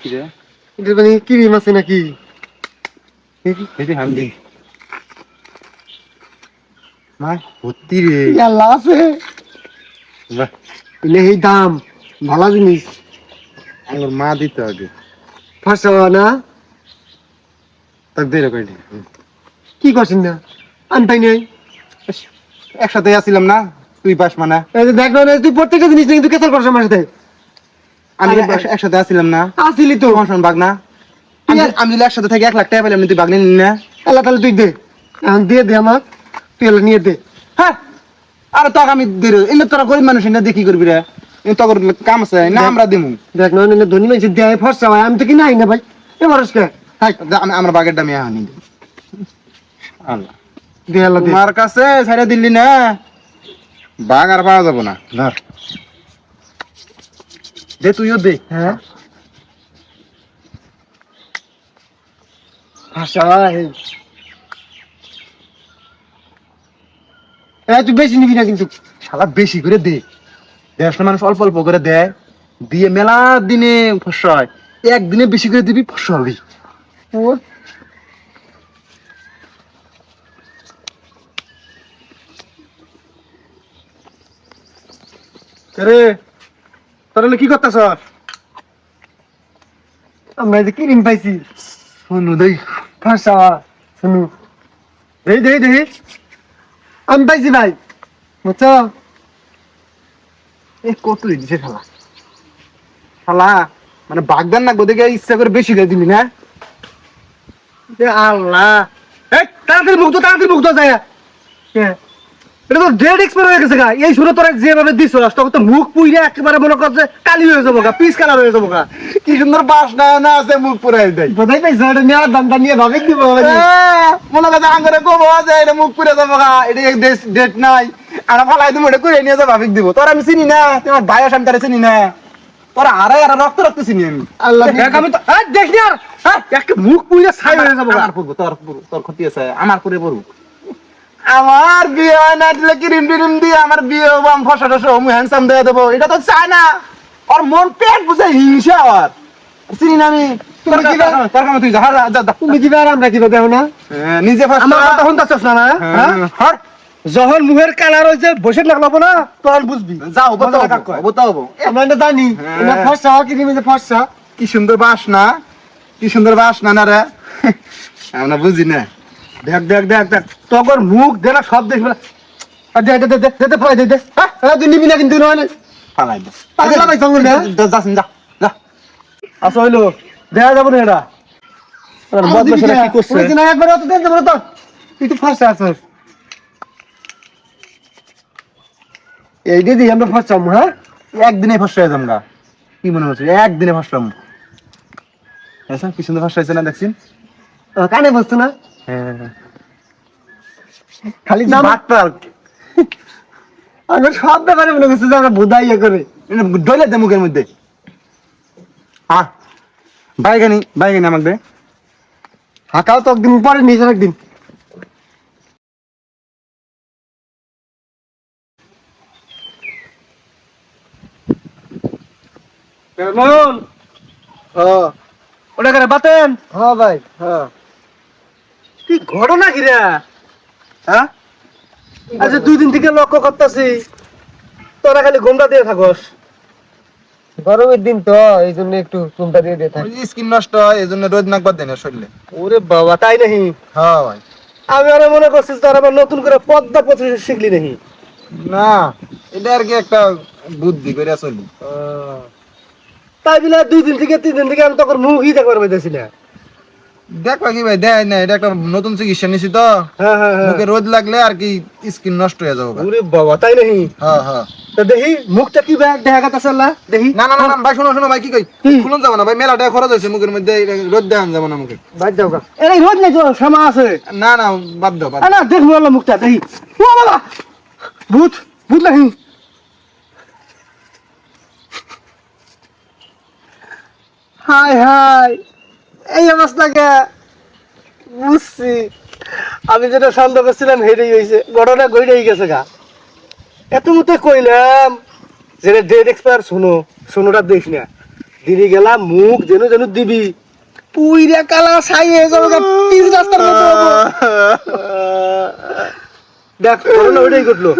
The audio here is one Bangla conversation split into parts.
কি রে এটা মানে ক্রিম আছে নাকি? এই যে হামদি মা ভর্তি রে। আল্লাহ আছে। বাহ। এলে এই দাম ভালো জিনিস। আমার মা দিতে হবে। ফার্স্ট না? তাক দে রে কইলি কি করছেন না? আমি পাই নাই। একসাথে আসছিলাম না তুই পাস মানে। এই দেখ না তুই প্রত্যেকটা জিনিস নিয়ে কিন্তু কেসাল করছ আমার সাথে। আমি একসাথে আসছিলাম না। আসিলি তো। তোমার বাগ না। আমি একসাথে থেকে এক লাখ টাকা পেলাম তুই বাগ নিলি না। তাহলে তুই দে। দিয়ে দে আমার। তুই এলে নিয়ে দে। হ্যাঁ। আরে তোকে আমি দে রে। এলে তোরা গরিব মানুষ না দেখি করবি রে? তোর কাম আছে না আমরা দিমু দেখ না ধনী মানুষ দেয় ফর্সা হয় আমি তো কি নাই না ভাই? বাগের দামি আনি আল্লাহ। তোমার কাছে দিল্লি না। বাঘ আর পাওয়া যাব না। ধর দে তুইও দে। হ্যাঁ। তুই বেশি নিবি না কিন্তু। শালা বেশি করে দে। দেড়শো মানুষ অল্প অল্প করে দেয় দিয়ে মেলা দিনে ফসল হয় একদিনে বেশি করে দিবি ফসল হবি ওর রে? তোরা কি করতেছ? আমরা যে ক্রিম পাইছি। শুনু দেই শুনু। দেই দেই দেই। আমি পাইছি ভাই, বুঝছ? এ কত দিছে শালা? শালা মানে বাগদান না গোদে ইচ্ছা করে বেশি করে দিলি না? আল্লাহ। এই, তাড়াতাড়ি মুক্ত তাড়াতাড়ি মুক্ত যায়। কে? এটা তো ডেড এক্সপায়ার হয়ে গেছে গা। এই শুনে তোরা যেভাবে দিছ তখন তো মুখ পুইরে একেবারে মনে করছে কালি হয়ে যাব গা পিস কালার হয়ে যাব গা। কি সুন্দর বাস না না আছে মুখ পুরাই দেয়। বোধাই পাইছো এটা নেওয়ার দামটা নিয়ে ভাবে দিব মনে কথা আঙ্গরে কব আছে এটা মুখ পুরে যাব গা। এটা ডেট নাই। আর ফালাই তুমি এটা করে নিয়ে যাব ভাবিক দিব। তোর আমি চিনি না তোমার ভাই আমি তারা চিনি না। তোর আরে আর রক্ত রক্ত চিনি আমি। আল্লাহ আমি তো এই দেখ আর হ্যাঁ, মুখ পুইরে ছাই হয়ে যাব গা। আমার পড়ব তোর তোর ক্ষতি আছে আমার করে পড়ব। আমার বিয়ে হয় না দিলে ক্রিম টিরিম দিয়ে আমার বিয়ে হব? আমি ফসা টসা আমি হ্যান্ডসাম দিয়ে দেবো? এটা তো চায় না। ওর মন পেট বুঝে হিংসা আর চিনি না আমি। যখন কালার বসে লাগলাবো না তখন বুঝবি। যাও মজা বতাও কাক আমরা জানি। এটা ফর্সা কি দিবে যে ফর্সা কি সুন্দর বাস না? কি সুন্দর বাস না না রে? আমরা বুঝি না। দেখ দেখ দেখ দেখ। তখন মুখ দে না সব দেখবে দে দে দে দে দে দে ফলাই দে দে। হ্যাঁ হ্যাঁ, তুই নিবি না কিন্তু নয় না দে। পাগলা ভাই সঙ্গে না যা যা যা যা। আচ্ছা হইল দেখা যাব না এটা আর বদমাশেরা কি করছে? না একবার অত দেন যাব তো। তুই তো ফার্স্ট এই দিদি আমরা ফার্স্ট হ্যাঁ? একদিনে ফার্স্ট হয়ে যাম গা। কি মনে হচ্ছে? একদিনে ফার্স্ট হম আচ্ছা কি সুন্দর ফার্স্ট হয়েছে না দেখছিন কানে বসছে না? হ্যাঁ হ্যাঁ। খালি আমরা সব ব্যাপারে মনে করছে যে আমরা বোধাই ইয়ে করে ডলে দে মুখের মধ্যে। হ্যাঁ বাইগানি বাইগানি আমাকে হাঁকাও তো একদিন পরে নিয়েছে একদিন। কেমন হ্যাঁ ওটা করে বাতেন? হ্যাঁ ভাই হ্যাঁ কি ঘটনা কি রে হ্যাঁ? আচ্ছা দুই দিন থেকে লক্ষ্য করতেছি তোরা খালি ঘুমটা দিয়ে থাকস। গরমের দিন তো এই জন্য একটু ঘুমটা দিয়ে দিয়ে থাকি। স্কিন নষ্ট হয় এই জন্য রোদ নাকবার দেয় না শরীরে। ওরে বাবা তাই নাহি হ্যাঁ ভাই। আমি আরে মনে করছি তোর আবার নতুন করে পদ্মা পত্রিকা শিখলি নাহি না এটা আর কি একটা বুদ্ধি করে চলি। তাই বলে দুই দিন থেকে তিন দিন থেকে আমি তখন মুখই দেখবার পাইতেছি না। দেখবা কি ভাই দেয় না এটা একটা নতুন চিকিৎসা নিছি তো। হ্যাঁ হ্যাঁ হ্যাঁ। মুখে রোদ লাগলে আর কি স্কিন নষ্ট হয়ে যাবে ওরে বাবা তাই নাহি হ্যাঁ হ্যাঁ। তো দেখি মুখটা কি ব্যাগ দেখা গেছে আল্লাহ? দেখি। না না না ভাই শোনো শোনো ভাই কি কই? খুলুন যাব না ভাই মেলাটা খরচ হয়েছে মুখের মধ্যে রোদ দেখান যাব না মুখে। বাদ যাও গা। এই রোজ নাই তো সময় আছে। না না বাদ দাও বাদ না দেখব আল্লাহ মুখটা দেখি। ও বাবা! ভূত ভূত নাহি হাই হাই। এই অবস্থাকে বুঝছি। আমি যেটা সন্দেহ করছিলাম হেরেই হয়েছে ঘটনা গইরেই গেছে গা। এত মতো কইলাম যেটা ডেট এক্সপায়ার শুনো, শুনোটা দেখ না। দিদি গেলা মুখ যেন যেন দিবি। পুইরা কালা ছাই হয়ে যাবে পিচ রাস্তার মতো। দেখ তোর ওইটাই ঘটলো।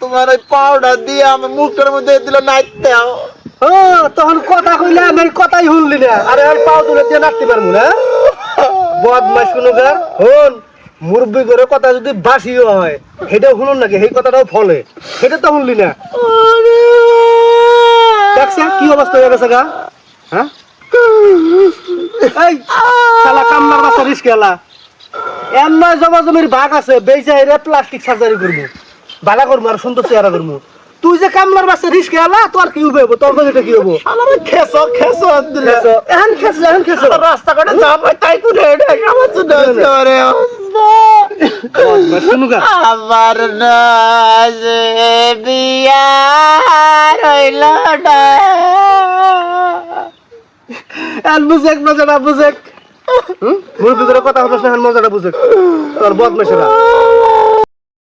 তোমার ওই পাউডার দিয়ে আমার মুখটার মধ্যে দিল হ্যাঁ তখন কথা কইলে আমার কথাই শুনলি না। আরে আর পাও তুলে দিয়ে নাচতে পারব না। বদমাস কোনো গার হন মুরব্বী করে কথা যদি বাসিও হয় সেটাও শুনুন নাকি? সেই কথাটাও ফলে। সেটা তো শুনলি না। দেখছে কি অবস্থা হয়ে গেছে গা? হ্যাঁ? এই শালা কামনার বাচ্চা রিস্ক এলা এর নয় জমা জমির ভাগ আছে বেচা হেরে প্লাস্টিক সার্জারি করব। বালা করব আর সুন্দর চেহারা করব। তুই যে কামলার বাচ্চা রিস্ক এলা তোর কি হবে? তোর কাছে কি হব? খেস খেস দিলে এখন খেসলে এখন খেসো। রাস্তা কাটে যা পাই তাই করে এটা আমার জন্য বিয়া রইল না। বুঝেক মজাটা বুঝেক। মুরব্বী করে কথা হতো মজাটা বুঝেক। তোর বদমাসেরা